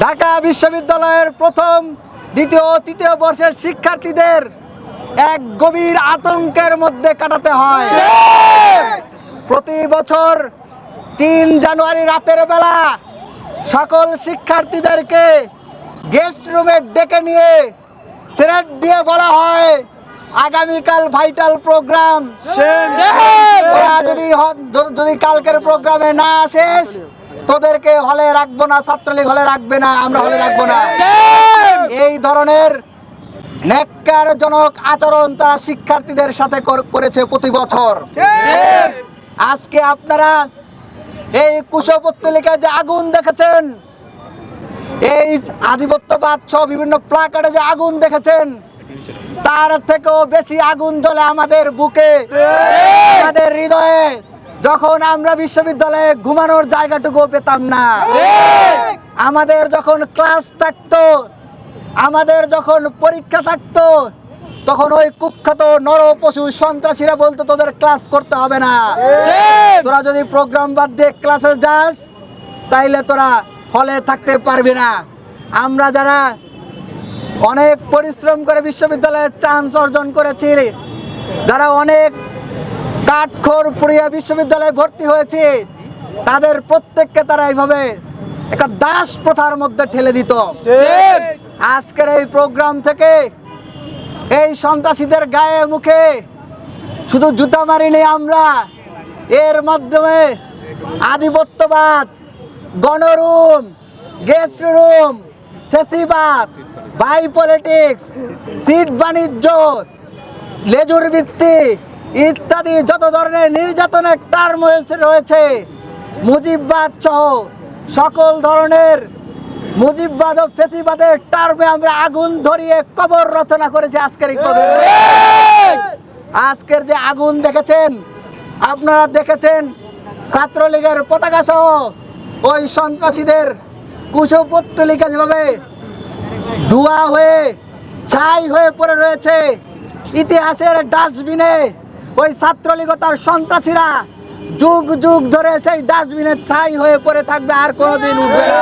ঢাকা বিশ্ববিদ্যালয়ের প্রথম দ্বিতীয় তৃতীয় বর্ষের শিক্ষার্থীদের এক গভীর আতঙ্কের মধ্যে কাটাতে হয়। প্রতি বছর তিন জানুয়ারি রাতের বেলা সকল শিক্ষার্থীদেরকে গেস্ট রুমে ডেকে নিয়ে থ্রেট দিয়ে বলা হয় আগামীকাল ভাইটাল প্রোগ্রাম ওরা যদি যদি কালকের প্রোগ্রামে না আসিস তোদেরকে হলে রাখব না ছাত্রলীগ হলে রাখবে না আমরা হলে রাখব না। এই ধরনের ন্যাক্কারজনক আচরণ তারা শিক্ষার্থীদের সাথে করেছে প্রতি বছর। আজকে আপনারা এই কুশপত্তলিকায় যে আগুন দেখেছেন এই আধিপত্যবাদ সহ বিভিন্ন প্লাকার্ডে যে আগুন দেখেছেন তার থেকেও বেশি আগুন জ্বলে আমাদের বুকে আমাদের হৃদয়ে। যখন আমরা বিশ্ববিদ্যালয়ে ঘুমানোর জায়গাটুকু পেতাম না, আমাদের যখন ক্লাস থাকতো, আমাদের যখন পরীক্ষা থাকতো, তখন ওই কুখ্যাত নর পশু সন্ত্রাসীরা বলতো, তোদের ক্লাস করতে হবে না। তোরা যদি প্রোগ্রাম বাদ দিয়ে ক্লাসে যাস, তাইলে তোরা হলে থাকতে পারবি না। আমরা যারা অনেক পরিশ্রম করে বিশ্ববিদ্যালয়ে চান্স অর্জন করেছি, যারা অনেক কাঠখোর পুরিয়া বিশ্ববিদ্যালয়ে ভর্তি হয়েছে। তাদের প্রত্যেককে তারা এইভাবে একটা দাস প্রথার মধ্যে ঠেলে দিত। আজকের এই প্রোগ্রাম থেকে এই সন্ত্রাসীদের গায়ে মুখে শুধু জুতা মারিনি আমরা এর মাধ্যমে আধিপত্যবাদ গণরুম গেস্ট রুম ফেসিবাদ বাই পলিটিক্স সিট বাণিজ্য লেজুর ভিত্তি ইত্যাদি যত ধরনের নির্যাতনের টার্ম রয়েছে মুজিববাদ সহ সকল ধরনের মুজিববাদ ও ফেসিবাদের টার্মে আমরা আগুন ধরিয়ে কবর রচনা করেছি আজকের আজকের যে আগুন দেখেছেন, আপনারা দেখেছেন ছাত্রলীগের পতাকা সহ ওই সন্ত্রাসীদের কুশপত্তলিকা যেভাবে ধোয়া হয়ে, ছাই হয়ে পড়ে রয়েছে। ইতিহাসের ডাস্টবিনে ওই ছাত্রলীগ তার সন্ত্রাসীরা যুগ যুগ ধরে সেই ডাস্টবিনে ছাই হয়ে পড়ে থাকবে, আর কোনোদিন উঠবে না।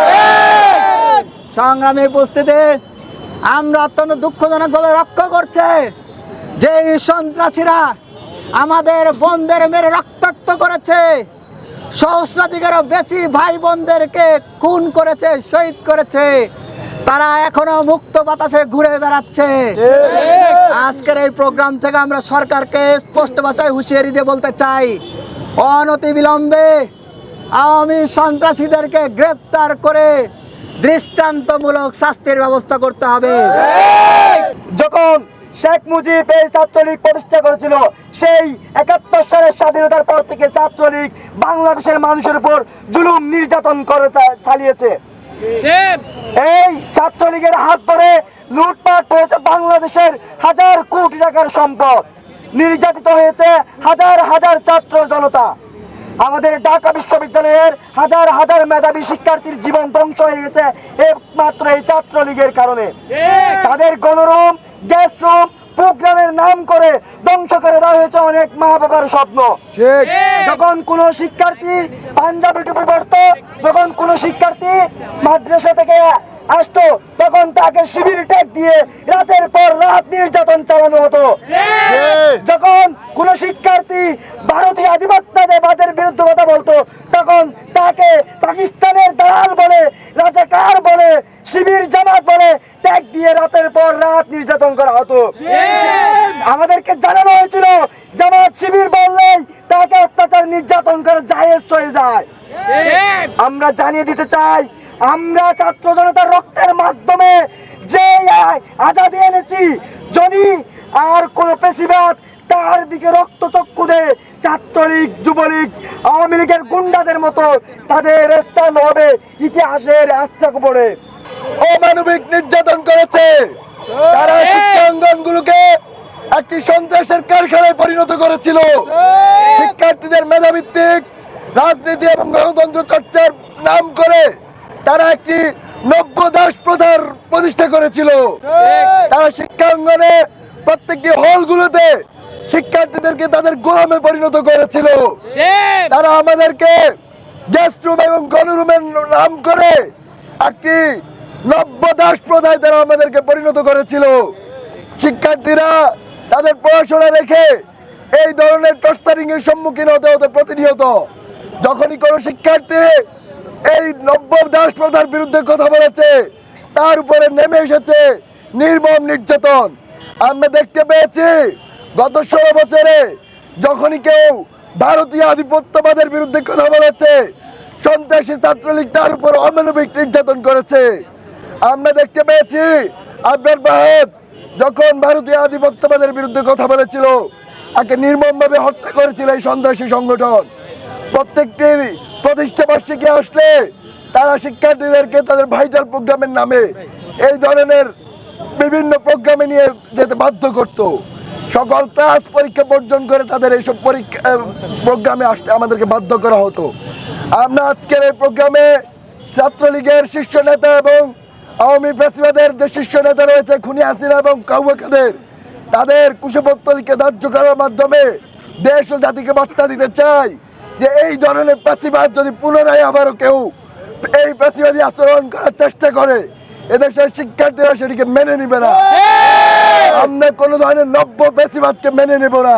সংগ্রামী উপস্থিতি, আমরা অত্যন্ত দুঃখজনক দুঃখজনকভাবে লক্ষ্য করছে যে সন্ত্রাসীরা আমাদের বোনদের মেরে রক্তাক্ত করেছে। সহস্রাধিকারও বেশি ভাই বোনদেরকে খুন করেছে, শহীদ করেছে। তারা এখনও মুক্ত বাতাসে ঘুরে বেড়াচ্ছে। আজকের এই প্রোগ্রাম থেকে আমরা সরকারকে স্পষ্ট ভাষায় হুঁশিয়ারি দিয়ে বলতে চাই অনতি বিলম্বে আওয়ামী সন্ত্রাসীদেরকে গ্রেপ্তার করে দৃষ্টান্তমূলক শাস্তির ব্যবস্থা করতে হবে। যখন শেখ মুজিব এই ছাত্রলীগ প্রতিষ্ঠা করেছিল সেই একাত্তর সালের স্বাধীনতার পর থেকে ছাত্রলীগ বাংলাদেশের মানুষের উপর জুলুম নির্যাতন করে চালিয়েছে। এই ছাত্রলীগের হাত ধরে লুটপাট হয়েছে বাংলাদেশের হাজার কোটি টাকার সম্পদ। নির্যাতিত হয়েছে হাজার হাজার ছাত্র জনতা। আমাদের ঢাকা বিশ্ববিদ্যালয়ের হাজার হাজার মেধাবী শিক্ষার্থীর জীবন ধ্বংস হয়ে গেছে একমাত্র এই ছাত্রলীগের কারণে। তাদের গণরুম গ্যাস রুম প্রোগ্রামের নাম করে ধ্বংস করে দেওয়া হয়েছে অনেক মা বাবার স্বপ্ন। যখন কোনো শিক্ষার্থী পাঞ্জাবি টুপি পড়তো যখন কোনো শিক্ষার্থী মাদ্রাসা থেকে আসতো তখন তাকে শিবির ট্যাগ দিয়ে রাতের পর রাত নির্যাতন চালানো হতো। যখন কোনো শিক্ষার্থী ভারতীয় আধিপত্যবাদের বিরুদ্ধে কথা বলতো তখন তাকে পাকিস্তানের দালাল বলে রাজাকার বলে শিবির জামাত বলে ট্যাগ দিয়ে রাতের পর রাত নির্যাতন করা হতো। আমাদেরকে জানানো হয়েছিল জামাত শিবির বললেই তাকে অত্যাচার নির্যাতন করে জায়েজ হয়ে যায়। আমরা জানিয়ে দিতে চাই আমরা ছাত্র জনতার রক্তের মাধ্যমে যে আজাদি এনেছি যদি আর কোন পেশিবাদ তার দিকে রক্ত চক্ষু দেয় ছাত্রলীগ যুবলীগ আওয়ামী লীগের গুন্ডাদের মতো তাদের স্থান হবে ইতিহাসের আস্থা পড়ে অমানবিক নির্যাতন করেছে। তারা শিক্ষাঙ্গনগুলোকে একটি সন্ত্রাসের কারখানায় পরিণত করেছিল। শিক্ষার্থীদের মেধাভিত্তিক রাজনীতি এবং গণতন্ত্র চর্চার নাম করে তারা একটি নব্য দাস প্রধার প্রতিষ্ঠা করেছিল। তারা শিক্ষাঙ্গনে প্রত্যেকটি হলগুলোতে শিক্ষার্থীদেরকে তাদের গোলামে পরিণত করেছিল। তারা আমাদেরকে গেস্ট রুম এবং গণরুমের নাম করে একটি নব্য দাস প্রথায় তারা আমাদেরকে পরিণত করেছিল। শিক্ষার্থীরা তাদের পড়াশোনা রেখে এই ধরনের টস্টারিং এর সম্মুখীন হতে হতে প্রতিনিয়ত যখনই কোনো শিক্ষার্থী এই নব্য দাস প্রথার বিরুদ্ধে কথা বলেছে, তার উপরে নেমে এসেছে নির্মম নির্যাতন। আমরা দেখতে পেয়েছি, গত ষোলো বছরে যখনই কেউ ভারতীয় আধিপত্যবাদের বিরুদ্ধে কথা বলেছে, সন্ত্রাসী ছাত্রলীগ তার উপর অমানবিক নির্যাতন করেছে। আমরা দেখতে পেয়েছি আব্দুল বাহেদ যখন ভারতীয় আধিপত্যবাদের বিরুদ্ধে কথা বলেছিল, তাকে নির্মমভাবে হত্যা করেছিল এই সন্ত্রাসী সংগঠন। প্রত্যেকটি প্রতিষ্ঠা বার্ষিকী আসলে তারা শিক্ষার্থীদেরকে তাদের ভাইটাল প্রোগ্রামের নামে এই ধরনের বিভিন্ন প্রোগ্রামে নিয়ে যেতে বাধ্য করত। সকল ক্লাস পরীক্ষা বর্জন করে তাদের এইসব পরীক্ষা প্রোগ্রামে আসতে আমাদেরকে বাধ্য করা হতো। আমরা আজকের এই প্রোগ্রামে ছাত্রলীগের শীর্ষ নেতা এবং আওয়ামী ফেসিবাদের যে শীর্ষ নেতা রয়েছে খুনি হাসিনা এবং কাউয়া কাদের তাদের কুশপত্তলিকে ধার্য করার মাধ্যমে দেশ ও জাতিকে বার্তা দিতে চাই যে এই ধরনের প্যাসিবাদ যদি পুনরায় আবারও কেউ এই প্যাসিবাদী আচরণ করার চেষ্টা করে এদেশের শিক্ষার্থীরা সেটিকে মেনে নিবে না। আমরা কোনো ধরনের নব্য বেশিবাদকে মেনে নেব না।